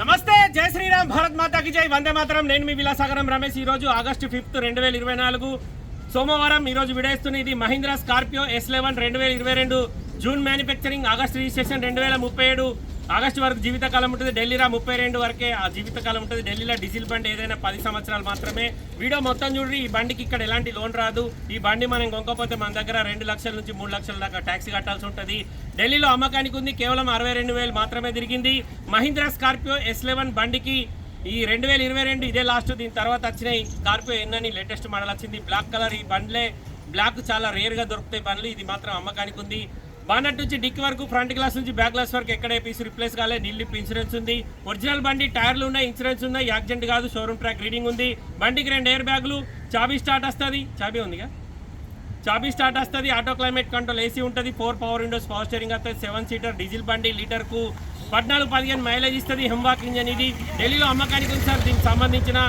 నమస్తే జై శ్రీరామ్ భారత్ మాతాకి జై. వందే మాతరం. నేను మీ విలాసాగరం రమేష్. ఈరోజు ఆగస్టు ఫిఫ్త్ రెండు వేల ఇరవై నాలుగు సోమవారం ఈరోజు విడేస్తున్న ఇది మహీంద్రా స్కార్పియో ఎస్ లెవెన్ రెండు వేల ఇరవై రెండు జూన్ మ్యానుఫ్యాక్చరింగ్ ఆగస్ట్ రిజిస్ట్రేషన్ రెండు వేల ముప్పై ఏడు ఆగస్టు వరకు జీవితకాలం ఉంటుంది ఢిల్లీలో ముప్పై రెండు వరకే ఆ జీవితకాలం ఉంటుంది. ఢిల్లీలో డీజిల్ బండి ఏదైనా పది సంవత్సరాలు మాత్రమే. వీడియో మొత్తం చూడండి ఈ బండికి ఇక్కడ ఎలాంటి లోన్ రాదు. ఈ బండి మనం కొనకపోతే మన దగ్గర రెండు లక్షల నుంచి మూడు లక్షల దాకా ట్యాక్సీ కట్టాల్సి ఉంటుంది. ఢిల్లీలో అమ్మకానికి ఉంది కేవలం అరవై రెండు వేలు మాత్రమే తిరిగింది. మహీంద్రా స్కార్పియో ఎస్ లెవెన్ బండికి ఈ రెండు వేల ఇరవై రెండు ఇదే లాస్ట్ దీని తర్వాత వచ్చినాయి. స్కార్పియో ఎన్నని లేటెస్ట్ మోడల్ వచ్చింది. బ్లాక్ కలర్ ఈ బండ్లే. బ్లాక్ చాలా రేర్గా దొరుకుతాయి బండ్లు. ఇది మాత్రం అమ్మకానికి ఉంది. బానట్ నుంచి డిక్ వరకు ఫ్రంట్ గ్లాస్ నుంచి బ్యాక్ గ్లాస్ వరకు ఎక్కడ పీస్ రిప్లేస్ కాలే? నిల్లిప్ ఇన్సూరెన్స్ ఉంది. ఒరిజినల్ బండి టైర్లు ఉన్నాయి ఇన్సూరెన్స్ ఉన్నాయి. యాక్సిడెంట్ కాదు షోరూమ్ ట్రాక్ రీడింగ్ ఉంది. బండికి రెండు ఎయిర్ బ్యాగులు చాబీ స్టార్ట్ వస్తుంది. చాబీ ఉందిగా? చాబీ స్టార్ట్ వస్తుంది. ఆటో క్లైమేట్ కంట్రోల్ ఏసీ ఉంటుంది. Four power windows power steering వస్తుంది. సెవెన్ సీటర్ డీజిల్ బండి లీటర్కు పద్నాలుగు పదిహేను మైలేజ్ ఇస్తుంది హెంవాక్ ఇంజన్ ఇది. ఢిల్లీలో అమ్మకానికి ఉంది సార్. దీనికి సంబంధించిన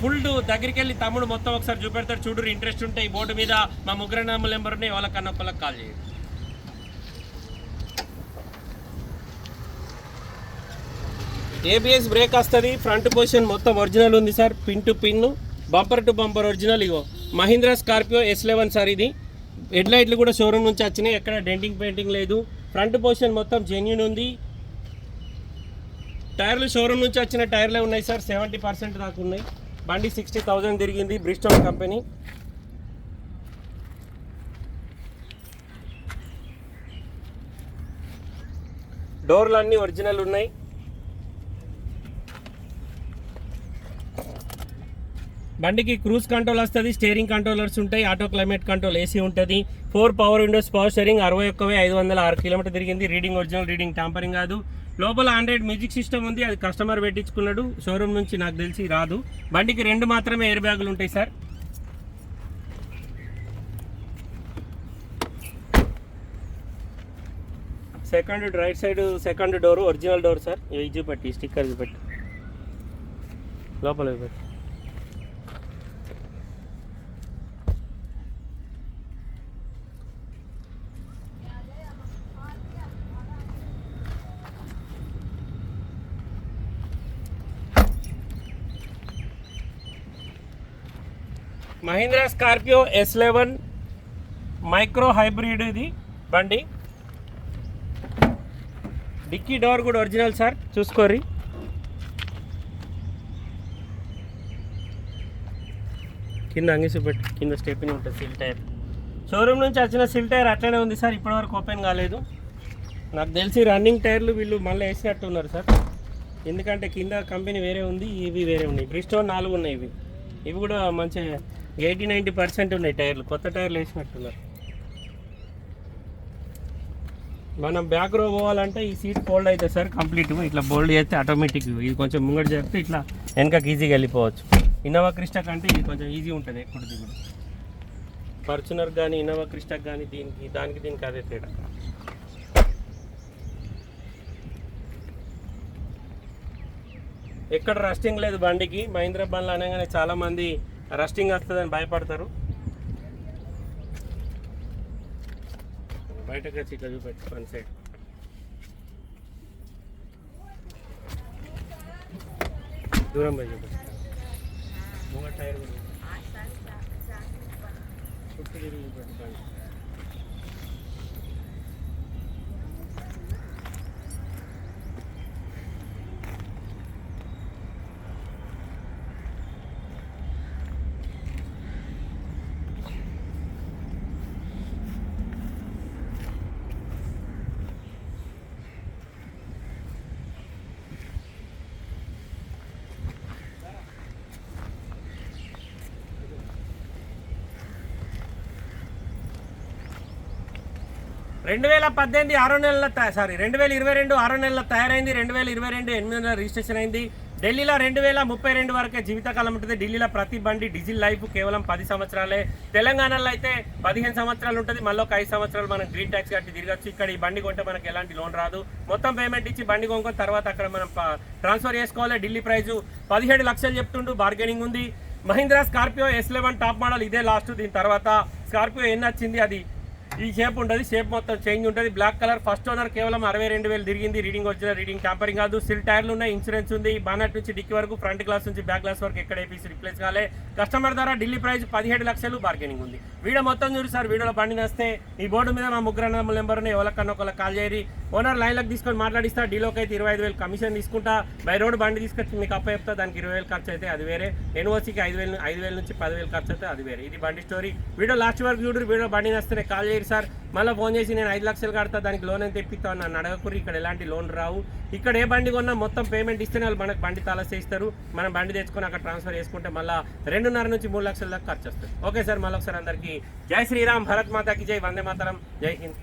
ఫుల్ దగ్గరికి వెళ్ళి తమ్ముడు మొత్తం ఒకసారి చూపెడతారు చూడు ఇంట్రెస్ట్ ఉంటే ఈ బోర్డు మీద మా ముగ్గురు నెంబర్ ఉన్నాయి వాళ్ళకన్నా ఒకళ్ళకి కాల్ చేయండి. ఏబిఎస్ బ్రేక్ వస్తుంది. ఫ్రంట్ పొజిషన్ మొత్తం ఒరిజినల్ ఉంది sir pin to pin bumper to bumper original ego. Mahindra Scorpio S eleven sir ఇది. హెడ్ లైట్లు కూడా షోరూమ్ నుంచి వచ్చినాయి. ఎక్కడ డెంటింగ్ పెయింటింగ్ లేదు. ఫ్రంట్ పొజిషన్ మొత్తం జెన్యున్ ఉంది. టైర్లు షోరూమ్ నుంచి వచ్చిన టైర్లే ఉన్నాయి సార్ సెవెంటీ పర్సెంట్ దాకా ఉన్నాయి. బండి సిక్స్టీ థౌజండ్ తిరిగింది బ్రిస్టోన్ కంపెనీ డోర్లు అన్నీ ఒరిజినల్ ఉన్నాయి. బండికి క్రూజ్ కంట్రోల్ వస్తుంది స్టీరింగ్ కంట్రోలర్స్ ఉంటాయి ఆటో క్లైమేట్ కంట్రోల్ ఏసీ ఉంటుంది. Four power windows power steering అరవై ఒక్క ఐదు వందల ఆరు కిలోమీటర్ తిరిగింది. రీడింగ్ ఒరిజినల్ రీడింగ్ టాంపరింగ్ కాదు. లోపల ఆండ్రాయిడ్ మ్యూజిక్ సిస్టమ్ ఉంది అది కస్టమర్ పెట్టించుకున్నాడు. షోరూమ్ నుంచి నాకు తెలిసి రాదు. బండికి రెండు మాత్రమే ఎయిర్ బ్యాగులు ఉంటాయి sir second right side second door original door sir ఇవి చూపెట్టి స్టిక్కర్ చూపెట్టి. లోపల చూపెట్టి. Mahindra Scorpio S eleven micro hybrid ఇది బండి. డిక్కీ డోర్ కూడా ఒరిజినల్ సార్ చూసుకోరి కింద అంగిసి పెట్టి కింద స్టెప్ని ఉంటుంది సిల్ టైర్. షోరూమ్ నుంచి వచ్చిన సిల్ టైర్ అట్లనే ఉంది సార్ ఇప్పటివరకు ఓపెన్ కాలేదు. నాకు తెలిసి రన్నింగ్ టైర్లు వీళ్ళు మళ్ళీ వేసినట్టు ఉన్నారు సార్. ఎందుకంటే కింద కంపెనీ వేరే ఉంది ఇవి వేరే ఉన్నాయి. బ్రిస్టోన్ నాలుగు ఉన్నాయి ఇవి. ఇవి కూడా మంచిగా ఎయిటీ నైంటీ పర్సెంట్ ఉన్నాయి టైర్లు. కొత్త టైర్లు వేసినట్టున్నారు. మనం బ్యాక్ రో పోవాలంటే ఈ సీట్ ఫోల్డ్ అవుతుంది సార్ కంప్లీట్ ఇట్లా బోల్డ్ చేస్తే ఆటోమేటిక్ ఇది కొంచెం ముంగడు చేస్తే ఇట్లా వెనకకి ఈజీగా వెళ్ళిపోవచ్చు. ఇన్నోవా క్రిస్టా కంటే ఇది కొంచెం ఈజీ ఉంటుంది ఎక్కడ దిగుడు. ఫార్చునర్ కానీ ఇన్నోవా క్రిస్టాక్ కానీ దీనికి దానికి దీనికి అదే తేడా. ఎక్కడ రస్టింగ్ లేదు బండికి. మహీంద్రా బండ్లు అనగానే చాలామంది రస్టింగ్ వస్తుందని భయపడతారు బయటకు వచ్చి ఇట్లా చూపెట్టు వన్ సైడ్ దూరం పోయి చూపెట్టు ముంగ టైర్ కూడా చుట్టూ తిరిగి చూపెట్టు రెండు వేల పద్దెనిమిది ఆరో నెలల సారీ రెండు వేల ఇరవై రెండు ఆరో నెలల తయారైంది. రెండు వేల ఇరవై రెండు ఎనిమిది నెలల రిజిస్ట్రేషన్ అయింది. ఢిల్లీలో రెండు వేల ముప్పై రెండు వరకే జీవితకాలం ఉంటుంది. ఢిల్లీలో ప్రతి బండి డీజిల్ లైఫ్ కేవలం పది సంవత్సరాలే. తెలంగాణలో అయితే పదిహేను సంవత్సరాలు ఉంటుంది. మళ్ళీ ఒక ఐదు సంవత్సరాలు మనం గ్రీన్ ట్యాక్స్ కట్టి తిరగచ్చు. ఇక్కడ ఈ బండి కొంటే మనకి ఎలాంటి లోన్ రాదు. మొత్తం పేమెంట్ ఇచ్చి బండి కొనుక్కొని తర్వాత అక్కడ మనం ట్రాన్స్ఫర్ చేసుకోవాలి. ఢిల్లీ ప్రైజు పదిహేడు లక్షలు చెప్తుండు. బార్గెనింగ్ ఉంది. Mahindra Scorpio S eleven top model ఇదే లాస్ట్ దీని తర్వాత స్కార్పియో ఎన్ని వచ్చింది అది ఈ షేప్ ఉంటుంది షేప్ మొత్తం చేంజ్ ఉంటుంది. బ్లాక్ కలర్ ఫస్ట్ ఓనర్ కేవలం అరవై రెండు వేలు తిరిగింది. రీడింగ్ వచ్చిన రీడింగ్ టాపరింగ్ కాదు. సిల్ టైర్లు ఉన్నాయి. ఇన్సూరెన్స్ ఉంది. బానట్ నుంచి డిక్కి వరకు ఫ్రంట్ గ్లాస్ నుంచి బ్యాక్ గ్లాస్ వరకు ఎక్కడ ఏపీసీ రిప్లేస్ కాలే. కస్టమర్ ద్వారా ఢిల్లీ ప్రైస్ పదిహేడు లక్షలు బార్గెనింగ్ ఉంది. వీడియో మొత్తం చూడు సార్. వీడియోలో బండి వస్తే ఈ బోర్డు మీద మా ముగ్గురు నెంబర్ ఉన్నాయి ఎవరికన్నా ఒకళ్ళకి కాల్ చేయరి ఓనర్ లైన్లకు తీసుకొని మాట్లాడిస్తా. డీలోకి అయితే ఇరవై ఐదు వేలు కమిషన్ తీసుకుంటా. బై రోడ్ బండి తీసుకొచ్చి మీకు అప్ప చెప్తా. దానికి ఇరవై వేలు ఖర్చు అయితే అది వేరే. ఎన్ఓసీకి ఐదు వేలు ఐదు వేల నుంచి పదివేలు ఖర్చు అయితే అది వేరే. ఇది బండి స్టోరీ. వీడియో లాస్ట్ వరకు చూడరు వీడియో బండి వస్తేనే కాల్ చేయరు సార్. మళ్ళీ ఫోన్ చేసి నేను ఐదు లక్షలు కడతా. దానికి లోన్ ఎంత తెప్పిస్తాను నన్ను అడగకూరి ఇక్కడ ఎలాంటి లోన్ రావు. ఇక్కడ ఏ బండి కొన్నా మొత్తం పేమెంట్ ఇస్తేనే వాళ్ళు మనకు బండి తలసే ఇస్తారు మనం బండి తెచ్చుకొని అక్కడ ట్రాన్స్ఫర్ చేసుకుంటే మళ్ళీ రెండున్నర నుంచి మూడు లక్షల దాకా ఖర్చు వస్తుంది. Okay sir. మళ్ళీ ఒకసారి అందరికీ జై శ్రీరామ్. భరత్ మాతాకి జై. వందే మాతరం. జై హింద్.